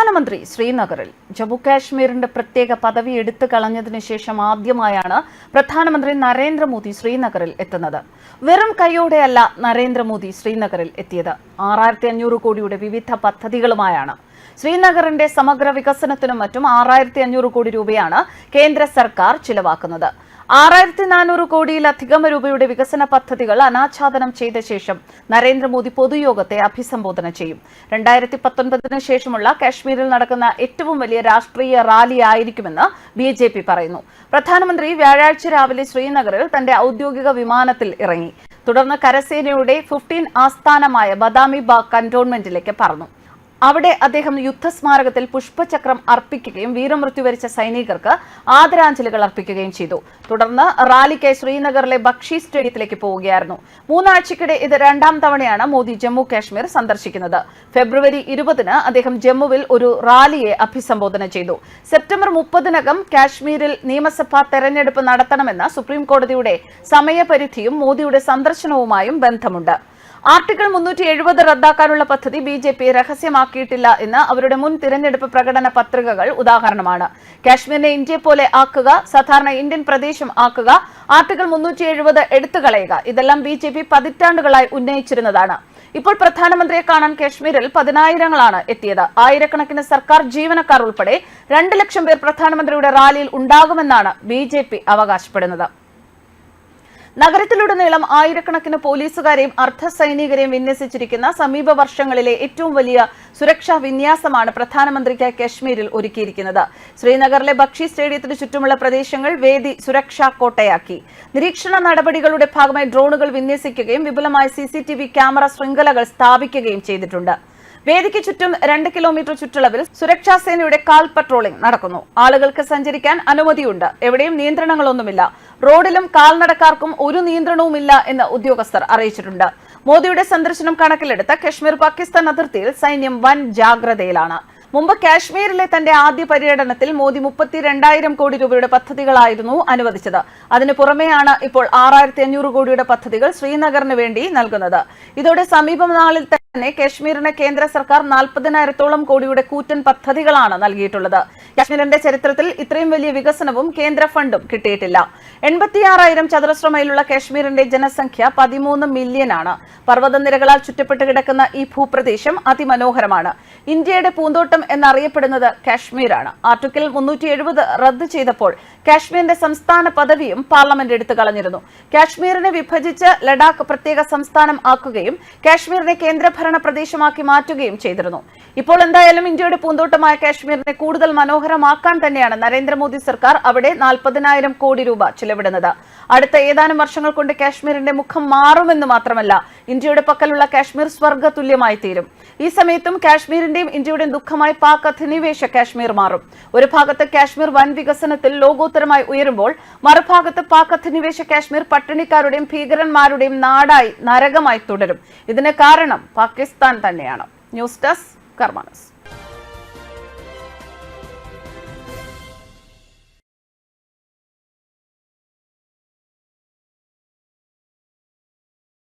പ്രധാനമന്ത്രി ശ്രീനഗറിൽ ജമ്മു കാശ്മീരിന്റെ പ്രത്യേക പദവി എടുത്തു കളഞ്ഞതിന് ശേഷം ആദ്യമായാണ് പ്രധാനമന്ത്രി നരേന്ദ്രമോദി ശ്രീനഗറിൽ എത്തുന്നത്. വെറും കൈയോടെയല്ല നരേന്ദ്രമോദി ശ്രീനഗറിൽ എത്തിയത്. ആറായിരത്തി അഞ്ഞൂറ് കോടിയുടെ വിവിധ പദ്ധതികളുമായാണ്. ശ്രീനഗറിന്റെ സമഗ്ര വികസനത്തിനും മറ്റും ആറായിരത്തി അഞ്ഞൂറ് കോടി രൂപയാണ് കേന്ദ്ര സർക്കാർ ചിലവാക്കുന്നത്. ആറായിരത്തി നാനൂറ് കോടിയിലധികം രൂപയുടെ വികസന പദ്ധതികൾ അനാച്ഛാദനം ചെയ്ത ശേഷം നരേന്ദ്രമോദി പൊതുയോഗത്തെ അഭിസംബോധന ചെയ്യും. രണ്ടായിരത്തി പത്തൊൻപതിന് ശേഷമുള്ള കാശ്മീരിൽ നടക്കുന്ന ഏറ്റവും വലിയ രാഷ്ട്രീയ റാലി ആയിരിക്കുമെന്ന് ബി ജെ പി പറയുന്നു. പ്രധാനമന്ത്രി വ്യാഴാഴ്ച രാവിലെ ശ്രീനഗറിൽ തന്റെ ഔദ്യോഗിക വിമാനത്തിൽ ഇറങ്ങി. തുടർന്ന് കരസേനയുടെ ഫിഫ്റ്റീൻ ആസ്ഥാനമായ ബദാമി ബാഗ് കന്റോൺമെന്റിലേക്ക് പറന്നു. അവിടെ അദ്ദേഹം യുദ്ധസ്മാരകത്തിൽ പുഷ്പചക്രം അർപ്പിക്കുകയും വീരമൃത്യു വരിച്ച സൈനികർക്ക് ആദരാഞ്ജലികൾ അർപ്പിക്കുകയും ചെയ്തു. തുടർന്ന് റാലിക്കായി ശ്രീനഗറിലെ ബക്ഷി സ്റ്റേഡിയത്തിലേക്ക് പോവുകയായിരുന്നു. മൂന്നാഴ്ചക്കിടെ ഇത് രണ്ടാം തവണയാണ് മോദി ജമ്മു കാശ്മീർ സന്ദർശിക്കുന്നത്. ഫെബ്രുവരി ഇരുപതിന് അദ്ദേഹം ജമ്മുവിൽ ഒരു റാലിയെ അഭിസംബോധന ചെയ്തു. സെപ്റ്റംബർ മുപ്പതിനകം കാശ്മീരിൽ നിയമസഭാ തെരഞ്ഞെടുപ്പ് നടത്തണമെന്ന സുപ്രീം കോടതിയുടെ സമയപരിധിയും മോദിയുടെ സന്ദർശനവുമായും ബന്ധമുണ്ട്. ആർട്ടിക്കിൾ മുന്നൂറ്റി എഴുപത് റദ്ദാക്കാനുള്ള പദ്ധതി ബി ജെ പി രഹസ്യമാക്കിയിട്ടില്ല എന്ന് അവരുടെ മുൻ തിരഞ്ഞെടുപ്പ് പ്രകടന പത്രികകൾ ഉദാഹരണമാണ്. കാശ്മീരിനെ ഇന്ത്യയെ പോലെ ആക്കുക സാധാരണ ഇന്ത്യൻ പ്രദേശം ആക്കുക ആർട്ടിക്കിൾ മുന്നൂറ്റി എഴുപത് എടുത്തുകളയുക ഇതെല്ലാം ബി ജെ പി പതിറ്റാണ്ടുകളായി ഉന്നയിച്ചിരുന്നതാണ്. ഇപ്പോൾ പ്രധാനമന്ത്രിയെ കാണാൻ കാശ്മീരിൽ പതിനായിരങ്ങളാണ് എത്തിയത്. ആയിരക്കണക്കിന് സർക്കാർ ജീവനക്കാർ ഉൾപ്പെടെ രണ്ട് ലക്ഷം പേർ പ്രധാനമന്ത്രിയുടെ റാലിയിൽ ഉണ്ടാകുമെന്നാണ് ബി അവകാശപ്പെടുന്നത്. നഗരത്തിലുടനീളം ആയിരക്കണക്കിന് പോലീസുകാരെയും അർദ്ധസൈനികരെയും വിന്യസിച്ചിരിക്കുന്ന സമീപ വർഷങ്ങളിലെ ഏറ്റവും വലിയ സുരക്ഷാ വിന്യാസമാണ് പ്രധാനമന്ത്രിക്ക് കശ്മീരിൽ ഒരുക്കിയിരിക്കുന്നത്. ശ്രീനഗറിലെ ബക്ഷി സ്റ്റേഡിയത്തിന് ചുറ്റുമുള്ള പ്രദേശങ്ങൾ വേദി സുരക്ഷാ കോട്ടയാക്കി. നിരീക്ഷണ നടപടികളുടെ ഭാഗമായി ഡ്രോണുകൾ വിന്യസിക്കുകയും വിപുലമായ സിസിടിവി ക്യാമറ ശൃംഖലകൾ സ്ഥാപിക്കുകയും ചെയ്തിട്ടുണ്ട്. വേദിക്ക് ചുറ്റും രണ്ട് കിലോമീറ്റർ ചുറ്റളവിൽ സുരക്ഷാ സേനയുടെ കാൽ പട്രോളിംഗ് നടക്കുന്നു. ആളുകൾക്ക് സഞ്ചരിക്കാൻ അനുമതിയുണ്ട്. എവിടെയും നിയന്ത്രണങ്ങളൊന്നുമില്ല. റോഡിലും കാൽനടക്കാർക്കും ഒരു നിയന്ത്രണവുമില്ല എന്ന് ഉദ്യോഗസ്ഥർ അറിയിച്ചിട്ടുണ്ട്. മോദിയുടെ സന്ദർശനം കണക്കിലെടുത്ത് കശ്മീർ പാകിസ്ഥാൻ അതിർത്തിയിൽ സൈന്യം വൻ ജാഗ്രതയിലാണ്. മുമ്പ് കാശ്മീരിലെ തന്റെ ആദ്യ പര്യടനത്തിൽ മോദി മുപ്പത്തിരണ്ടായിരം കോടി രൂപയുടെ പദ്ധതികളായിരുന്നു അനുവദിച്ചത്. അതിനു പുറമെയാണ് ഇപ്പോൾ ആറായിരത്തി അഞ്ഞൂറ് കോടിയുടെ പദ്ധതികൾ ശ്രീനഗറിന് വേണ്ടി നൽകുന്നത്. ഇതോടെ സമീപ നാളിൽ തന്നെ കശ്മീരിന് കേന്ദ്ര സർക്കാർ നാൽപ്പതിനായിരത്തോളം കോടിയുടെ കൂറ്റൻ പദ്ധതികളാണ് നൽകിയിട്ടുള്ളത്. കശ്മീരിന്റെ ചരിത്രത്തിൽ ഇത്രയും വലിയ വികസനവും കേന്ദ്ര ഫണ്ടും കിട്ടിയിട്ടില്ല. എൺപത്തിയാറായിരം ചതുരശ്ര മൈലുള്ള കശ്മീരിന്റെ ജനസംഖ്യ പതിമൂന്ന് മില്യനാണ്. പർവതനിരകളാൽ ചുറ്റപ്പെട്ട് കിടക്കുന്ന ഈ ഭൂപ്രദേശം അതിമനോഹരമാണ്. ഇന്ത്യയുടെ പൂന്തോട്ടം എന്നറിയപ്പെടുന്നത് കാശ്മീരാണ്. ആർട്ടിക്കിൾ മുന്നൂറ്റി എഴുപത് റദ്ദ് ചെയ്തപ്പോൾ കാശ്മീരിന്റെ സംസ്ഥാന പദവിയും പാർലമെന്റ് എടുത്തു കളഞ്ഞിരുന്നു. കാശ്മീരിനെ വിഭജിച്ച് ലഡാക്ക് പ്രത്യേക സംസ്ഥാനം ആക്കുകയും കാശ്മീരിനെ കേന്ദ്രഭരണ പ്രദേശമാക്കി മാറ്റുകയും ചെയ്തിരുന്നു. ഇപ്പോൾ എന്തായാലും ഇന്ത്യയുടെ പൂന്തോട്ടമായ കാശ്മീരിനെ കൂടുതൽ മനോഹരമാക്കാൻ തന്നെയാണ് നരേന്ദ്രമോദി സർക്കാർ അവിടെ നാൽപ്പതിനായിരം കോടി രൂപ ചിലവിടുന്നത്. അടുത്ത ഏതാനും വർഷങ്ങൾ കൊണ്ട് കാശ്മീരിന്റെ മുഖം മാറുമെന്ന് മാത്രമല്ല ഇന്ത്യയുടെ പക്കലുള്ള കാശ്മീർ സ്വർഗ തുല്യമായി തീരും. ഈ സമയത്തും കാശ്മീരിന്റെയും ഇന്ത്യയുടെയും ദുഃഖമായി പാക് അധിനിവേശ കാശ്മീർ മാറും. ഒരു ഭാഗത്ത് കാശ്മീർ വൻ വികസനത്തിൽ ലോകോത്തരമായി ഉയരുമ്പോൾ മറുഭാഗത്ത് പാക് അധിനിവേശ കാശ്മീർ പട്ടിണിക്കാരുടെയും ഭീകരന്മാരുടെയും നാടായി നരകമായി തുടരും. ഇതിന് കാരണം പാകിസ്ഥാൻ തന്നെയാണ്. News desk കർമാനസ്.